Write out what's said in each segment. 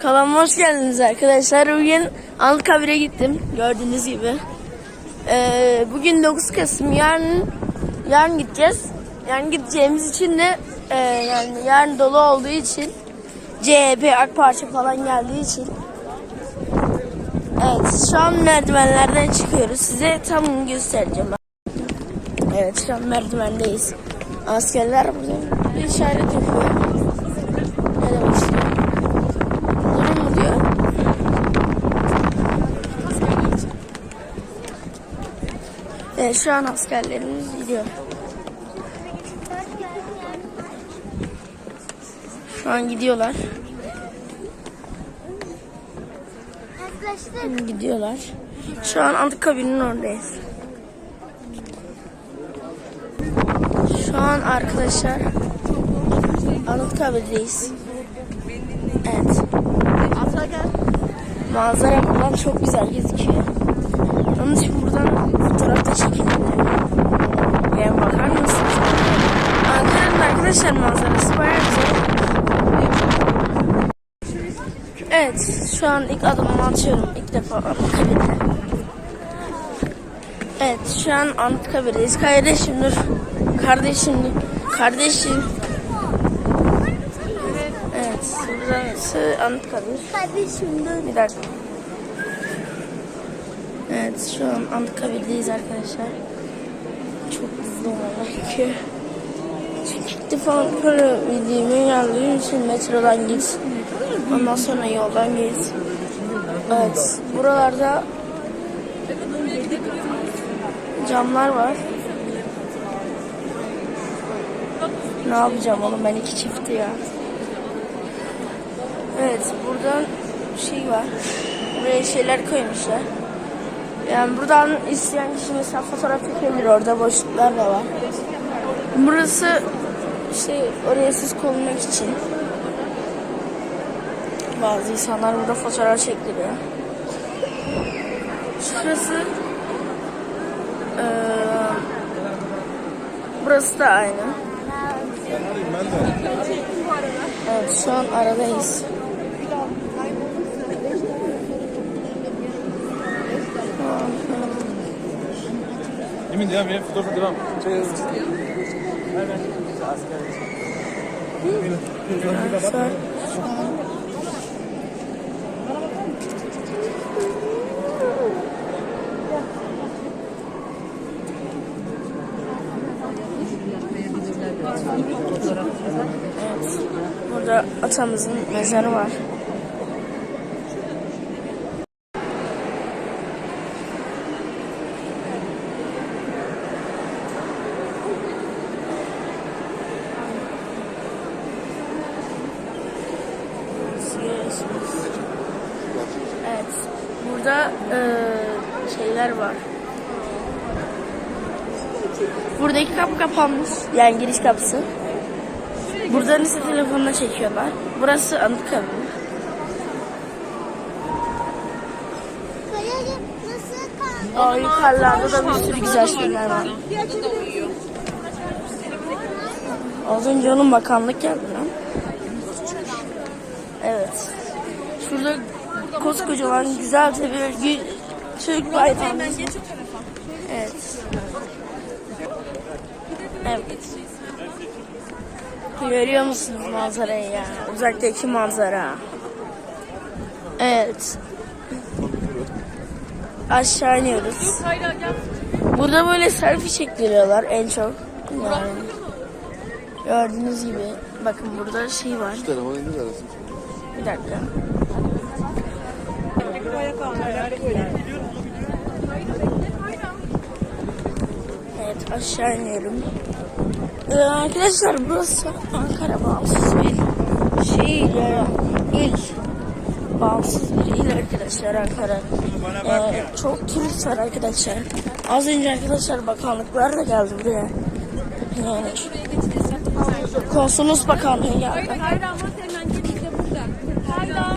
Kanalıma hoş geldiniz arkadaşlar. Bugün Anıtkabir'e gittim. Gördüğünüz gibi. Ee, bugün 9 Kasım. Yarın yarın gideceğiz. Yarın gideceğimiz için de e, yani yarın dolu olduğu için CHP, AK Parti falan geldiği için Evet şu an merdivenlerden çıkıyoruz. Size tam göstereceğim. Evet şu an merdivendeyiz. Askerler burada bir işaret yapıyor. Ne demek Evet şu an askerlerimiz gidiyor. Şu an gidiyorlar. Yaklaştık. Gidiyorlar. Şu an Anıtkabir'in oradayız. Şu an arkadaşlar Anıtkabir'deyiz. Evet. Manzara buradan çok güzel gözüküyor. Onun için buradan fotoğraf da çekelim. Arkadaşlar manzarası bayağı güzel. Evet, şu an ilk adımımı atıyorum. İlk defa Anıtkabir'de. Evet, şu an Anıtkabir'deyiz. Kardeşim dur. Kardeşim dur. Kardeşim. Evet, burası Anıtkabir. Kardeşim dur. Bir dakika. Evet, şu an Anıtkabir'deyiz arkadaşlar. Çok hızlı olmalı defa Ankara bildiğime geldiğim için metrodan git. Ondan sonra yoldan git. Evet, buralarda camlar var. Ne yapacağım oğlum ben iki çifti ya. Evet buradan şey var. Buraya şeyler koymuşlar. Yani buradan isteyen kişi mesela fotoğraf çekebilir. Orada boşluklar da var. Burası şey oraya siz konulmak için. Bazı insanlar burada fotoğraf çektiriyor. Şurası eee, burası da aynı. Evet şu an aradayız. Emin ya benim fotoğrafı devam. Burada atamızın mezarı var. Evet. Burada eee, şeyler var. Buradaki kapı kapanmış. Yani giriş kapısı. Buradan ise telefonla çekiyorlar. Burası Anıtkabir. Aa, yukarılarda da bir sürü güzel şeyler var. Az önce onun bakanlık geldi lan. Evet. Şurada koskocaman güzel de bir gü- Türk bayrağımız var. Evet. Evet. Görüyor musunuz manzarayı ya? Uzaktaki manzara. Evet. Aşağı iniyoruz. Burada böyle selfie çektiriyorlar en çok. Yani. Gördüğünüz gibi. Bakın burada şey var. Bir dakika. Evet aşağı iniyorum. Ee, arkadaşlar burası Ankara bağımsız bir şehir il. Bağımsız bir il arkadaşlar Ankara. Ee, çok turist var arkadaşlar. Az önce arkadaşlar bakanlıklar da geldi buraya. Yani Konsolos Bakanlığı geldi. Hayır ama hemen gidip de burada. Hayda.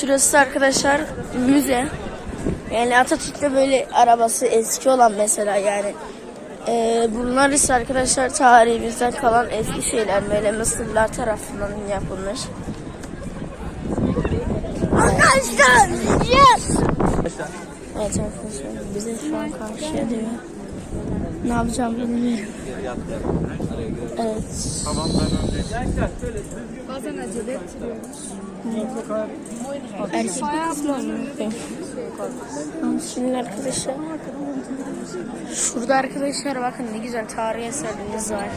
Şurası arkadaşlar müze. Yani Atatürk'te böyle arabası eski olan mesela yani Ee, bunlar ise arkadaşlar tarihimizden kalan eski şeyler böyle Mısırlılar tarafından yapılmış. Arkadaşlar yes. Evet arkadaşlar bize şu an karşıya diyor. Ne yapacağım bilmiyorum. Evet. Bazen acele ettiriyoruz. Erkek bir kız mı? Tamam, Şimdi arkadaşlar şurada arkadaşlar bakın ne güzel tarihi eserlerimiz var.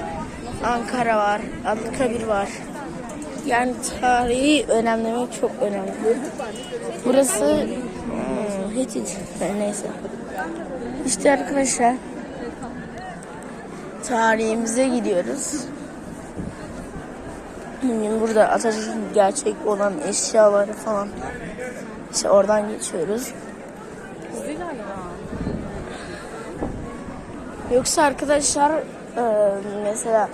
Ankara var, Anıtkabir var. Yani tarihi önemlemek çok önemli. Burası hmm, Hitit neyse. İşte arkadaşlar tarihimize gidiyoruz. Bugün burada Atatürk'ün gerçek olan eşyaları falan. İşte oradan geçiyoruz. Yoksa arkadaşlar e, mesela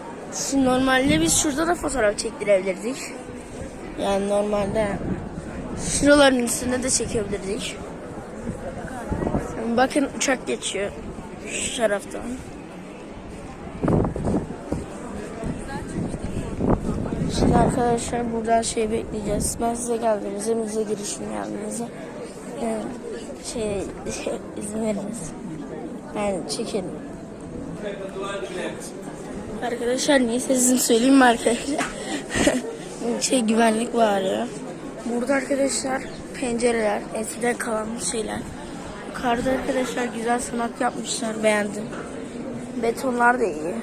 normalde biz şurada da fotoğraf çektirebilirdik. Yani normalde şuraların üstünde de çekebilirdik. Bakın uçak geçiyor şu taraftan. Şimdi arkadaşlar buradan şey bekleyeceğiz. Ben size geldiğinizde müze girişim geldiğinizde şey, şey izin veriniz. Yani çekelim. Arkadaşlar niye sesini söyleyeyim mi arkadaşlar? şey güvenlik var ya. Burada arkadaşlar pencereler, eskiden kalan şeyler. Yukarıda arkadaşlar güzel sanat yapmışlar, beğendim. Betonlar da iyi.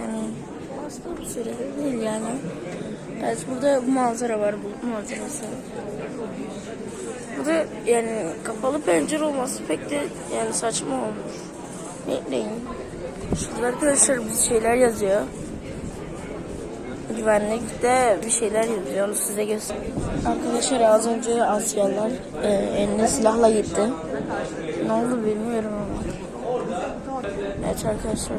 Yani bir süre değil yani. Evet burada manzara var, bu manzarası. Burada yani kapalı pencere olması pek de yani saçma olmuş. Bekleyin. Şurada arkadaşlar bir şeyler yazıyor. Güvenlikte bir şeyler yazıyor. Onu size göstereyim. Arkadaşlar az önce askerler e, eline silahla gitti. Ne oldu bilmiyorum. Evet arkadaşlar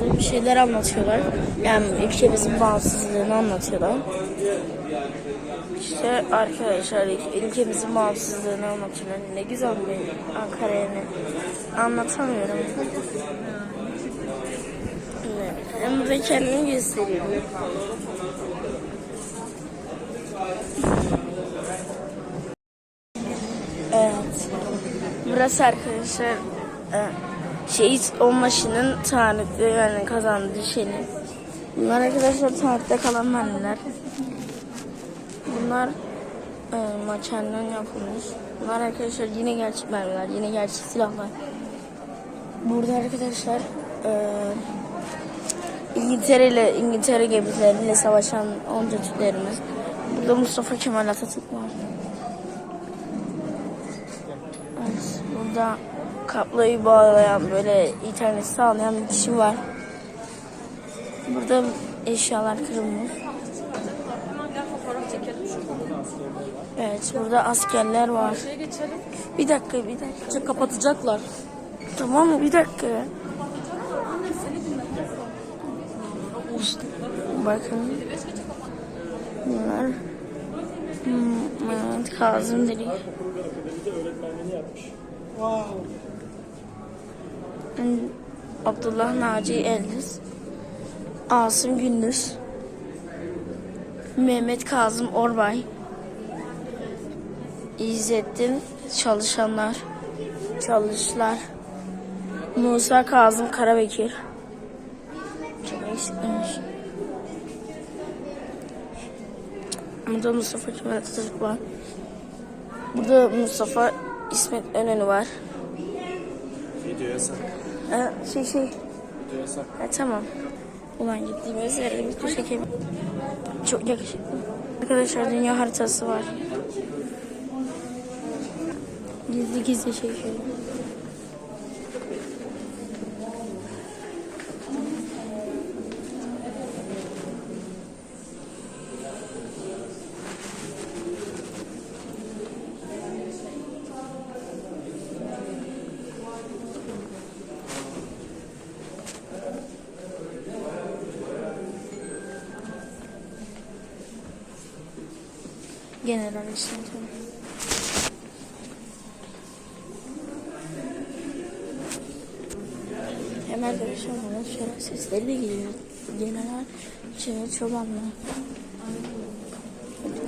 burada bir şeyler anlatıyorlar. Yani ülkemizin bağımsızlığını anlatıyorlar. İşte arkadaşlar ülkemizin bağımsızlığını anlatıyorlar. Ne güzel bir Ankara yani. Anlatamıyorum. Hem de kendimi gösteriyorum. Evet. Burası arkadaşlar e, şehit olmaşının tanıklığı yani kazandığı şeyler. Bunlar arkadaşlar tarihte kalan mermiler. Bunlar e, maçandan yapılmış. Bunlar arkadaşlar yine gerçek mermiler, yine gerçek silahlar. Burada arkadaşlar e, İngiltere ile İngiltere gemileriyle savaşan onca Türklerimiz. Burada Mustafa Kemal Atatürk var. Evet, burada kaplayı bağlayan böyle internet sağlayan bir kişi var. Burada eşyalar kırılmış. Evet burada askerler var. Bir dakika bir dakika. Kapatacaklar. Tamam mı? Bir dakika. Bakın. Bunlar hmm, Mehmet Kazım Deli. Hmm, Abdullah Naci Eldiz. Asım Gündüz. Mehmet Kazım Orbay. İzzettin Çalışanlar. Çalışlar. Musa Kazım Karabekir. Çok. Burada Mustafa Kemal Atatürk var. Burada Mustafa İsmet Önönü var. Video yasak. Ha, şey şey. Video yasak. Ha, tamam. Ulan gittiğimiz yerde bir çekelim. Çok yakışıklı. Arkadaşlar dünya haritası var. Gizli gizli çekiyorum. General Washington. Hemen de arkadaşlar bana şarap sesleri de geliyor. Genel şey çobanla.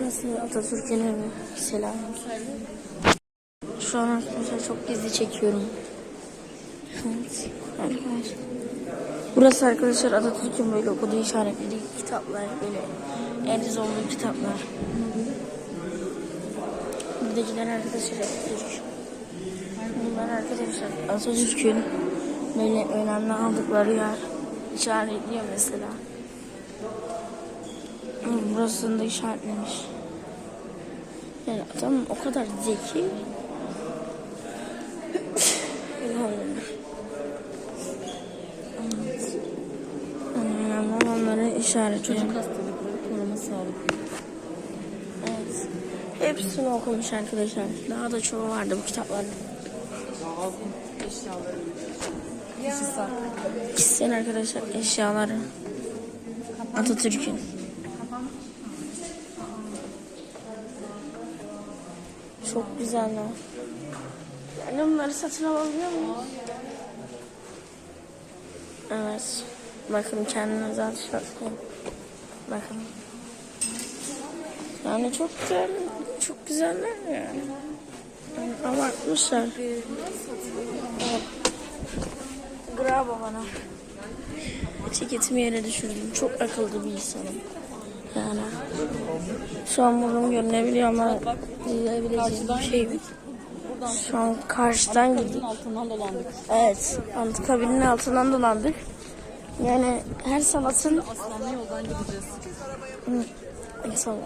Burası Atatürk'ün evi. Selam. Şu an arkadaşlar çok gizli çekiyorum. Evet. Arkadaşlar. Burası arkadaşlar Atatürk'ün böyle okuduğu işaretlediği kitaplar böyle eliz olduğu kitaplar. Buradakiler arkadaşlar Atatürk. Bunlar arkadaşlar Atatürk'ün böyle önemli aldıkları yer işaretliyor mesela. Burasını da işaretlemiş. Yani adam o kadar zeki. Evet. Yani olanları işaretliyor. Çocuk hastalıkları Hepsini okumuş arkadaşlar. Daha da çoğu vardı bu kitaplarda. Eşyaları. Kişisel. Arkadaşlar eşyaları. Atatürk'ün. Çok güzeller. Yani bunları satın alabiliyor muyum? Evet. Bakın kendinize atışlatmayın. Bakın. Yani çok güzel. Çok güzeller yani. yani abartmışlar. Bravo bana. Etiketimi yere düşürdüm. Çok akıllı bir insanım. Yani. Şu an burnum görünebiliyor ama diyebileceğim bir şey yok. Şu an karşıdan gidiyor. Altından dolandık. Evet. Anıtkabir'in altından dolandık. Yani her sanatın Aslanlı yoldan gideceğiz. Hı, İnşallah.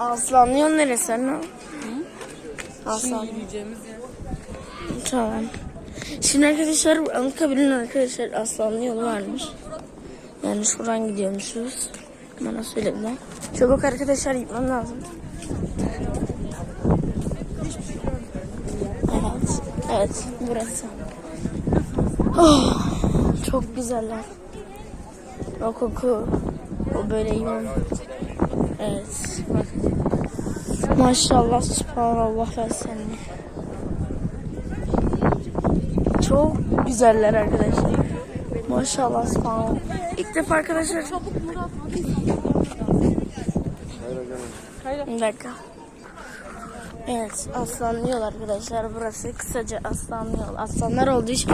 Aslanlı yol neresi anne? Aslan. Tamam. Şimdi arkadaşlar Anıtkabir'in arkadaşlar Aslanlı yolu varmış. Yani şuradan gidiyormuşuz. Bana söylediler. Çabuk arkadaşlar gitmem lazım. Evet. Evet. Burası. Oh, çok güzeller. O koku. O böreğim. Evet. Maşallah. Subhanallah. ve seni. Çok güzeller arkadaşlar. Maşallah subhanallah. İlk defa arkadaşlar. Bir dakika. Evet aslanlı yol arkadaşlar. Burası kısaca aslanlı yol. Aslanlar olduğu için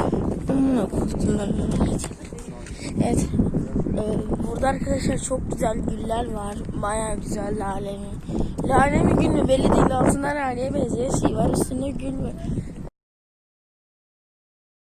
ben. Evet. Evet. Burada arkadaşlar çok güzel güller var. Baya güzel lalemi. Lalemi gül mü belli değil. Altında laleye benzeyen şey var. Üstünde gül var.